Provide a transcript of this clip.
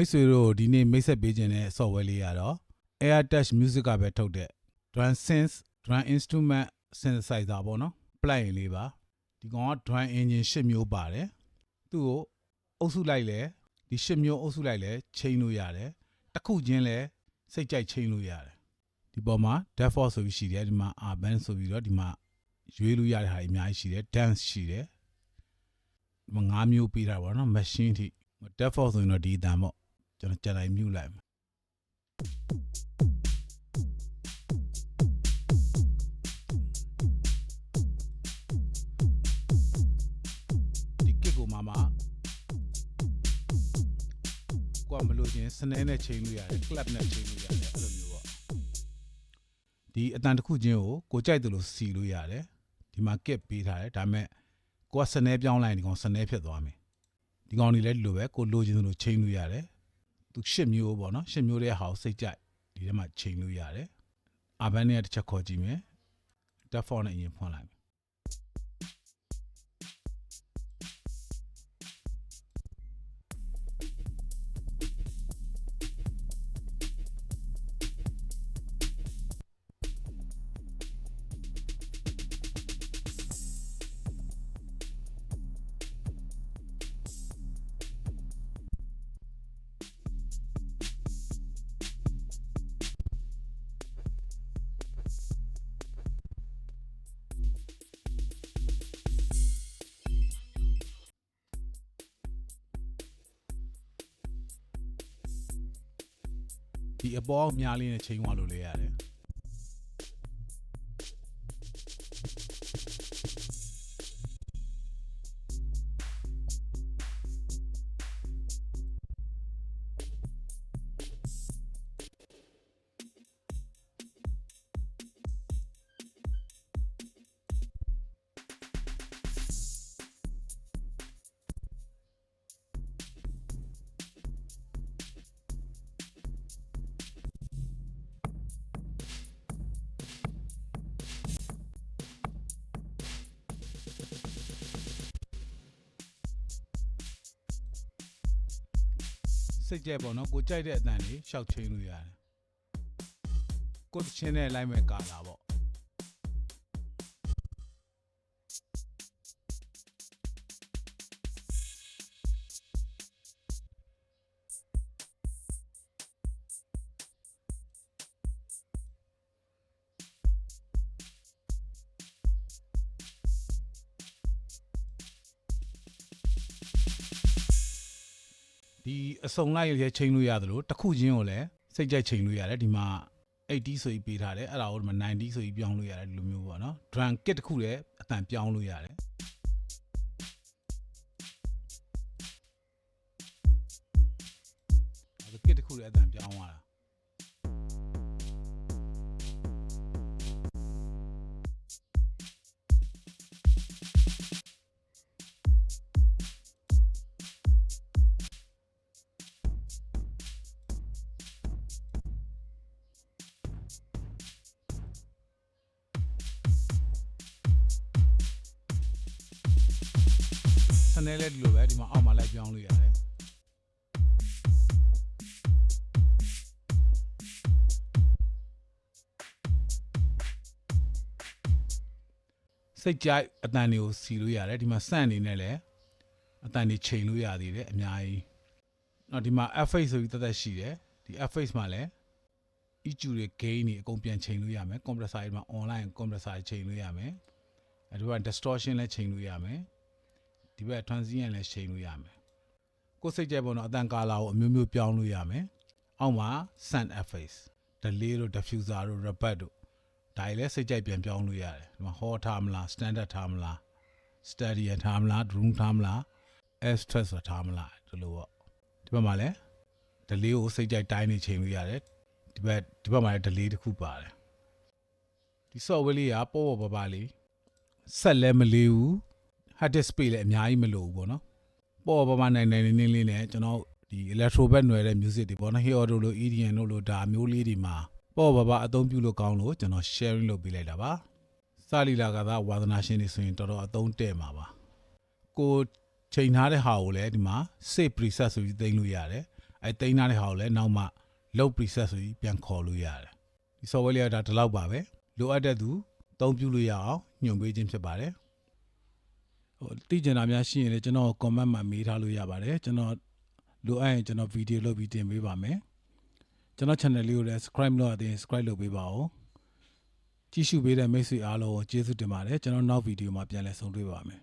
မိတ်ဆွေတို့ဒီနေ့မိတ်ဆက်ပေးခြင်းတဲ့ software လေးကတော့ AirTouch Music ကပဲထုတ်တဲ့ Drum Synth Drum Instrument Synthesizer ပေါ့နော် plugin လေးပါဒီကောင်က drum engine ၈မျိုးပါတယ်သူ့ကိုအုပ်စုလိုက်လဲဒီ၈မျိုးအုပ်စုလိုက်လဲချိန်လို့ရတယ်တစ်ခုချင်းလဲစိတ်ကြိုက်ချိန်လို့ရတယ်ဒီပေါ်မှာ default ဆိုပြီးရှိတယ်ဒီမှာ urban ဆိုပြီးတော့ဒီမှာရွေးလို့ရတဲ့ဟာတွေအများကြီးရှိတယ် dance ရှိတယ်ဒီမှာ၅မျိုးပေးတာပေါ့နော် machine ထိ default ဆိုရင်တော့ဒီအတန်ပေါ့ ကျွန်တော်ကြက်တိုင်းမြူလိုက်မယ်ဒီကစ်ကိုမှမှကိုကမလို့ချင်းစနဲနဲ့ချိန်လို့ရတယ်ကလပ်နဲ့ချိန်လို့ရတယ်အဲ့လိုမျိုးပေါ့ဒီအတန်တစ်ခုချင်းကိုကိုကြိုက်တယ်လို့စီလို့ရတယ်ဒီမှာကစ်ပေးထားတယ်ဒါပေမဲ့ကိုကစနဲပြောင်းလိုက်ရင်ဒီကောင်စနဲဖြစ်သွားမယ်ဒီကောင်တွေလည်းဒီလိုပဲကိုလိုချင်တယ်လို့ချိန်လို့ရတယ် သူရှစ်မျိုးပေါ့နော်ရှစ်မျိုးတဲ့ဟာကိုစိတ်ကြိုက်ဒီထဲမှာချိန်လို့ရတယ်အာဘန်နဲ့တစ်ချက်ခေါ်ကြည့်မယ်တက်ဖော့နဲ့အရင်ဖွင့်လိုက် ဒီအပေါ်အများလေးနဲ့ချိန်သွားလို့လေရတယ် စိတ်ကြက်ပေါ့နော်ကိုကြိုက်တဲ့အတန်လေးရှောက်ချိန်လို့ရတယ်ကိုတစ်ချင်းနဲ့လိုက်မဲ့ကာလာပေါ့ ဒီအစုံလိုက်ရဲချိန်လို့ရတယ်လို့တစ်ခုချင်းကိုလည်းစိတ်ကြိုက်ချိန်လို့ရတယ်ဒီမှာ80ဆိုပြီးပေးထားတယ်အဲ့ဒါကိုဒီမှာ90ဆိုပြီးပြောင်းလို့ရတယ်ဒီလိုမျိုးပေါ့နော် drum kit တစ်ခုလည်းအတန်ပြောင်းလို့ရတယ်အဲ့ဒါ kit တစ်ခုလည်းအတန်ပြောင်း သွားတာစနေလဲဒီလိုပဲဒီမှာအောက်မှာလိုက်ပြောင်းလို့ရတယ်စိတ်ကြိုက်အတန်တွေကိုစီလို့ရတယ်ဒီမှာစန့်အနေနဲ့လည်းအတန်တွေချိန်လို့ရသေးတယ်အများကြီးနောက်ဒီမှာ f8 ဆိုပြီးတက်တက်ရှိတယ်ဒီ f8 မှာလည်း EQ တွေ gain တွေအကုန်ပြန်ချိန်လို့ရမယ် compressor တွေမှာ online compressor တွေချိန်လို့ရမယ်အဲဒီက distortion လည်းချိန်လို့ရမယ် ဒီဘက် transient လည်းချိန်လို့ရမယ်ကိုယ်စိတ်ကြိုက်ပုံတော့အတန်ကာလာကိုအမျိုးမျိုးပြောင်းလို့ရမယ်အောက်မှာ sand effects delay တို့ diffuser တို့ reverb တို့ဒါတွေလည်းစိတ်ကြိုက်ပြန်ပြောင်းလို့ရတယ်ဒီမှာ hall ထားမလား standard ထားမလား steady ထားမလား room ထားမလား s stress ထားမလားဒီလိုပေါ့ဒီဘက်မှာလည်း delay ကိုစိတ်ကြိုက်တိုင်းနေချိန်လို့ရတယ်ဒီဘက်ဒီဘက်မှာလည်း delay တစ်ခုပါတယ်ဒီ software လေးကပေါ်ပေါ်ပါပါလေးဆက်လည်းမလေးဘူး hard disk space လည်းအများကြီးမလိုဘူးပေါ့နော်ပေါ်ပေါ်ပါပါနိုင်နိုင်နေနေလေးနဲ့ကျွန်တော်ဒီ electro bass နွယ်တဲ့ music တွေပေါ့နော် hip hop တို့လို EDM တို့လိုဒါမျိုးလေးတွေမှာပေါ်ပေါ်ပါပါအသုံးပြုလို့ကောင်းလို့ကျွန်တော် sharing လုပ်ပေးလိုက်တာပါစာလီလာကသာဝါသနာရှင်တွေဆိုရင်တော်တော်အသုံးတဲ့မှာပါကိုချိန်ထားတဲ့ဟာကိုလည်းဒီမှာ save preset ဆိုပြီးသိမ်းလို့ရတယ်အဲတိန်းထားတဲ့ဟာကိုလည်းနောက်မှ load preset ဆိုပြီးပြန်ခေါ်လို့ရတယ်ဒီ software လေးကဒါဒီလောက်ပါပဲလိုအပ်တဲ့သူအသုံးပြုလို့ရအောင်ညွှန်ပေးခြင်းဖြစ်ပါတယ် ဟိုသိကျင်တာများရှိရင်လည်းကျွန်တော် comment မှာမေးထားလို့ရပါတယ်ကျွန်တော်လိုအပ်ရင်ကျွန်တော် video လုပ်ပြီးတင်ပေးပါမယ်ကျွန်တော် channel လေးကိုလည်း subscribe လုပ်ရသေးရင် subscribe လုပ်ပေးပါဦးကြည့်ရှုပေးတဲ့မိတ်ဆွေအားလုံးကိုကျေးဇူးတင်ပါတယ်ကျွန်တော်နောက် video မှာပြန်လည်ဆုံတွေ့ပါမယ်